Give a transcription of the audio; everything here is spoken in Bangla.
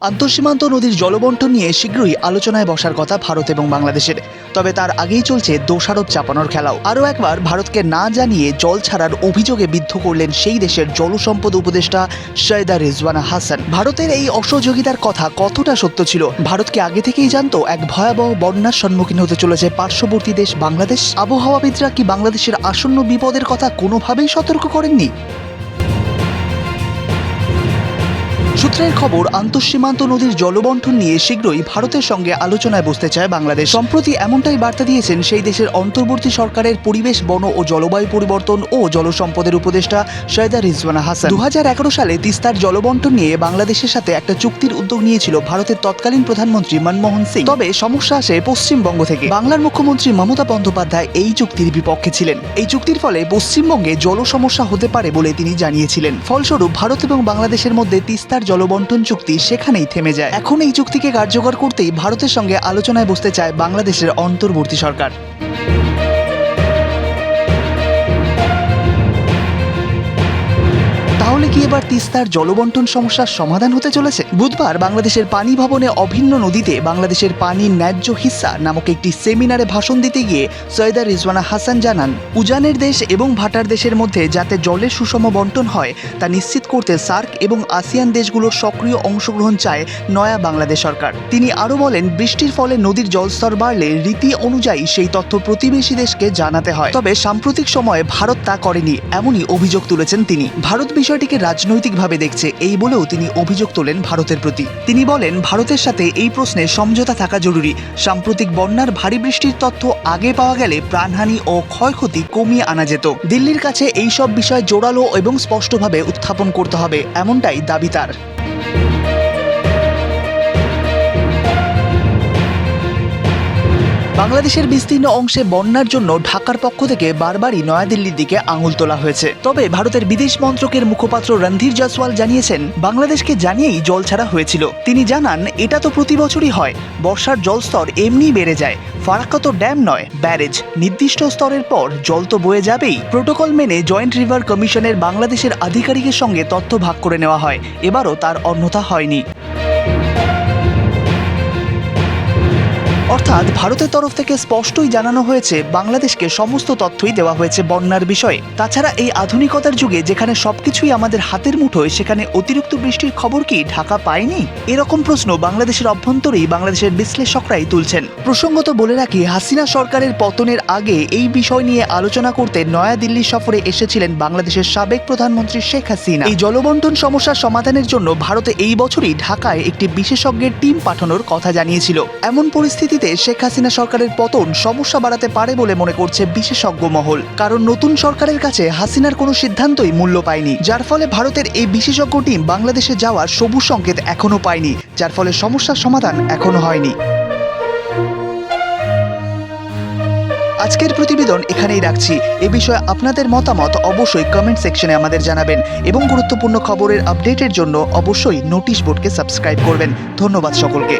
আন্তঃসীমান্ত নদীর জলবন্টন নিয়ে শীঘ্রই আলোচনায় বসার কথা ভারত এবং বাংলাদেশের। তবে তার আগেই চলছে দোষারোপ চাপানোর খেলাও। আরও একবার ভারতকে না জানিয়ে জল ছাড়ার অভিযোগে বিদ্ধ করলেন সেই দেশের জলসম্পদ উপদেষ্টা সৈয়দা রেজওয়ানা হাসান। ভারতের এই অসহযোগিতার কথা কতটা সত্য ছিল? ভারতকে আগে থেকেই জানতো এক ভয়াবহ বন্যার সম্মুখীন হতে চলেছে পার্শ্ববর্তী দেশ বাংলাদেশ। আবহাওয়াবিদরা কি বাংলাদেশের আসন্ন বিপদের কথা কোনোভাবেই সতর্ক করেননি? সূত্রের খবর আন্তঃসীমান্ত নদীর জলবন্টন নিয়ে শীঘ্রই ভারতের সঙ্গে আলোচনায় বসতে চায় বাংলাদেশ। সম্প্রতি এমনটাই বার্তা দিয়েছেন সেই দেশের অন্তর্বর্তী সরকারের পরিবেশ, বন ও জলবায়ু পরিবর্তন ও জলসম্পদের উপদেষ্টা সৈয়দা রিজওয়ানা হাসান। দু সালে তিস্তার জলবন্টন নিয়ে বাংলাদেশের সাথে একটা চুক্তির উদ্যোগ নিয়েছিল ভারতের তৎকালীন প্রধানমন্ত্রী মনমোহন সিং। তবে সমস্যা আসে পশ্চিমবঙ্গ থেকে। বাংলার মুখ্যমন্ত্রী মমতা বন্দ্যোপাধ্যায় এই চুক্তির বিপক্ষে ছিলেন। এই চুক্তির ফলে পশ্চিমবঙ্গে জল সমস্যা হতে পারে বলে তিনি জানিয়েছিলেন। ফলস্বরূপ ভারত এবং বাংলাদেশের মধ্যে তিস্তার জলবন্টন চুক্তি সেখানেই থেমে যায়। এখন এই চুক্তিকে কার্যকর করতেই ভারতের সঙ্গে আলোচনায় বসতে চায় বাংলাদেশের অন্তর্বর্তী সরকার। এবার তিস্তার জলবন্টন সমস্যার সমাধান হতে চলেছে। বুধবার বাংলাদেশের পানি ভবনে অভিন্ন নদীতে বাংলাদেশের পানির ন্যায্য হিস্সা নামক একটি সেমিনারে ভাষণ দিতে গিয়ে সৈয়দা রিজওয়ানা হাসান জানান, উজানের দেশ এবং ভাটার দেশের মধ্যে যাতে জলের সুষম বন্টন হয়, তা নিশ্চিত করতে সার্ক এবং আসিয়ান দেশগুলোর সক্রিয় অংশগ্রহণ চায় নয়া বাংলাদেশ সরকার। তিনি আরও বলেন, বৃষ্টির ফলে নদীর জলস্তর বাড়লে রীতি অনুযায়ী সেই তথ্য প্রতিবেশী দেশকে জানাতে হয়। তবে সাম্প্রতিক সময়ে ভারত তা করেনি, এমনই অভিযোগ তুলেছেন তিনি। ভারত বিষয়টিকে রাজনৈতিকভাবে দেখছে এই বলেও তিনি অভিযোগ তোলেন ভারতের প্রতি। তিনি বলেন, ভারতের সাথে এই প্রশ্নে সমঝোতা থাকা জরুরি। সাম্প্রতিক বন্যার ভারী বৃষ্টির তথ্য আগে পাওয়া গেলে প্রাণহানি ও ক্ষয়ক্ষতি কমিয়ে আনা যেত। দিল্লির কাছে এই সব বিষয় জোরালো এবং স্পষ্টভাবে উত্থাপন করতে হবে, এমনটাই দাবি তার। বাংলাদেশের বিস্তীর্ণ অংশে বন্যার জন্য ঢাকার পক্ষ থেকে বারবারই নয়াদিল্লির দিকে আঙুল তোলা হয়েছে। তবে ভারতের বিদেশ মন্ত্রকের মুখপাত্র রণধীর জয়সওয়াল জানিয়েছেন, বাংলাদেশকে জানিয়েই জল ছাড়া হয়েছিল। তিনি জানান, এটা তো প্রতি বছরই হয়। বর্ষার জলস্তর এমনিই বেড়ে যায়। ফারাক্কা তো ড্যাম নয়, ব্যারেজ। নির্দিষ্ট স্তরের পর জল তো বয়ে যাবেই। প্রোটোকল মেনে জয়েন্ট রিভার কমিশনের বাংলাদেশের আধিকারিকের সঙ্গে তথ্য ভাগ করে নেওয়া হয়। এবারও তার অন্যথা হয়নি। অর্থাৎ ভারতের তরফ থেকে স্পষ্টই জানানো হয়েছে, বাংলাদেশকে সমস্ত তথ্যই দেওয়া হয়েছে বন্যার বিষয়ে। তাছাড়া এই আধুনিকতার যুগে যেখানে সবকিছুই আমাদের হাতের মুঠোয়, সেখানে অতিরিক্ত বৃষ্টির খবর কি ঢাকা পায়নি? এরকম প্রশ্ন বাংলাদেশের অভ্যন্তরেই বাংলাদেশের বিশ্লেষকরাই তুলছেন। প্রসঙ্গত বলে রাখি, হাসিনা সরকারের পতনের আগে এই বিষয় নিয়ে আলোচনা করতে নয়াদিল্লি সফরে এসেছিলেন বাংলাদেশের সাবেক প্রধানমন্ত্রী শেখ হাসিনা। এই জলবন্টন সমস্যার সমাধানের জন্য ভারতে এই বছরই ঢাকায় একটি বিশেষজ্ঞের টিম পাঠানোর কথা জানিয়েছিল। এমন পরিস্থিতিতে শেখ হাসিনা সরকারের পতন সমস্যা বাড়াতে পারে বলে মনে করছে বিশেষজ্ঞ মহল। কারণ নতুন সরকারের কাছে হাসিনার কোনো সিদ্ধান্তই মূল্য পায়নি, যার ফলে ভারতের এই বিশেষজ্ঞ টিম বাংলাদেশে যাওয়ার সবুজ সংকেত এখনও পায়নি, যার ফলে সমস্যার সমাধান এখনও হয়নি। আজকের প্রতিবেদন এখানেই রাখছি। এ বিষয়ে আপনাদের মতামত অবশ্যই কমেন্ট সেকশনে আমাদের জানাবেন এবং গুরুত্বপূর্ণ খবরের আপডেটের জন্য অবশ্যই নোটিশ বোর্ডকে সাবস্ক্রাইব করবেন। ধন্যবাদ সকলকে।